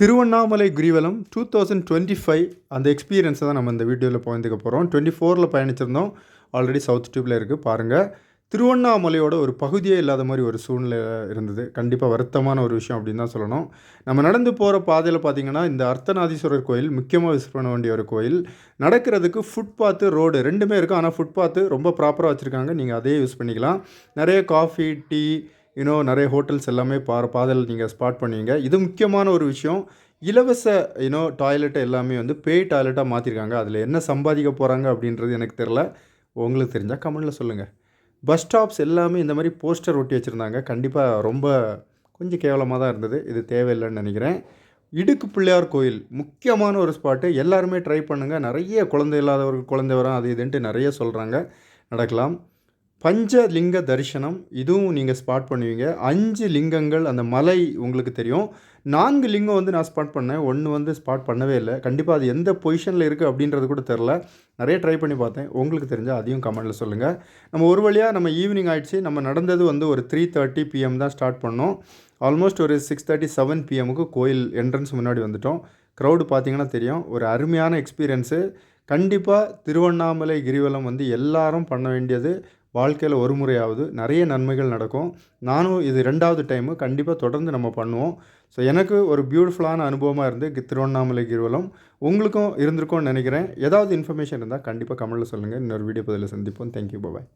Tiruvannamalai Girivalam two thousand twenty five அந்த எக்ஸ்பீரியன்ஸை தான் நம்ம இந்த வீடியோவில் பகிர்ந்துக்க போகிறோம் டுவெண்ட்டி ஃபோரில் பயணிச்சிருந்தோம். ஆல்ரெடி சவுத் டியூப்பில் இருக்குது பாருங்கள் திருவண்ணாமலையோட ஒரு பகுதியே இல்லாத மாதிரி ஒரு சூழ்நிலை இருந்தது. கண்டிப்பாக வருத்தமான ஒரு விஷயம் அப்படின்னு தான் சொல்லணும். நம்ம நடந்து போகிற பாதையில் பார்த்தீங்கன்னா இந்த அர்த்தநாதீஸ்வரர் கோயில் முக்கியமாக விசிட் பண்ண வேண்டிய ஒரு கோயில். நடக்கிறதுக்கு ஃபுட்பாத்து ரோடு ரெண்டுமே இருக்கும் ஆனால் ஃபுட்பாத்து ரொம்ப ப்ராப்பராக வச்சுருக்காங்க. நீங்கள் அதே யூஸ் பண்ணிக்கலாம். நிறைய காஃபி டீ யூனோ நிறைய ஹோட்டல்ஸ் எல்லாமே பா பாதையில் நீங்கள் ஸ்பாட் பண்ணுவீங்க. இது முக்கியமான ஒரு விஷயம். இலவச யூனோ டாய்லெட்டை எல்லாமே வந்து பேய் டாய்லெட்டாக மாற்றிருக்காங்க அதில் என்ன சம்பாதிக்க போகிறாங்க அப்படின்றது எனக்கு தெரில உங்களுக்கு தெரிஞ்சால் கமெண்டில் சொல்லுங்கள் பஸ் ஸ்டாப்ஸ் எல்லாமே இந்த மாதிரி போஸ்டர் ஒட்டி வச்சுருந்தாங்க. கண்டிப்பாக ரொம்ப கொஞ்சம் கேவலமாக தான் இருந்தது. இது தேவையில்லைன்னு நினைக்கிறேன். இடுக்கு பிள்ளையார் கோயில் முக்கியமான ஒரு ஸ்பாட்டு எல்லாருமே ட்ரை பண்ணுங்கள் நிறைய குழந்தை இல்லாதவர்கள் குழந்தை வரும் அது இதுன்ட்டு நிறைய சொல்கிறாங்க நடக்கலாம். பஞ்சலிங்க தரிசனம் இதுவும் நீங்கள் ஸ்பாட் பண்ணுவீங்க. அஞ்சு லிங்கங்கள் அந்த மலை உங்களுக்கு தெரியும். நான்கு லிங்கம் வந்து நான் ஸ்பாட் பண்ணேன். ஒன்று வந்து ஸ்பாட் பண்ணவே இல்லை. கண்டிப்பாக அது எந்த பொசிஷனில் இருக்குது அப்படின்றது கூட தெரில நிறைய ட்ரை பண்ணி பார்த்தேன். உங்களுக்கு தெரிஞ்சால் அதையும் கமெண்டில் சொல்லுங்கள் நம்ம ஒரு வழியாக நம்ம ஈவினிங் ஆகிடுச்சு நம்ம நடந்தது வந்து ஒரு த்ரீ தேர்ட்டி பிஎம் தான் ஸ்டார்ட் பண்ணோம். ஆல்மோஸ்ட் ஒரு சிக்ஸ் தேர்ட்டி செவன் பிஎம்முக்கு கோயில் என்ட்ரன்ஸ் முன்னாடி வந்துட்டோம். க்ரௌடு பார்த்தீங்கன்னா தெரியும். ஒரு அருமையான எக்ஸ்பீரியன்ஸு கண்டிப்பாக திருவண்ணாமலை கிரிவலம் வந்து எல்லாரும் பண்ண வேண்டியது. வாழ்க்கையில் ஒரு முறையாவது நிறைய நன்மைகள் நடக்கும். நானும் இது ரெண்டாவது டைமு கண்டிப்பாக தொடர்ந்து நம்ம பண்ணுவோம். ஸோ எனக்கு ஒரு பியூட்டிஃபுல்லான அனுபவமாக இருந்து திருவண்ணாமலை கிருவலம் உங்களுக்கும் இருந்திருக்கும்னு நினைக்கிறேன். ஏதாவது இன்ஃபர்மேஷன் இருந்தால் கண்டிப்பாக கமெண்டில் சொல்லுங்கள் இன்னொரு வீடியோ பதிலில் சந்திப்போம். Thank you bye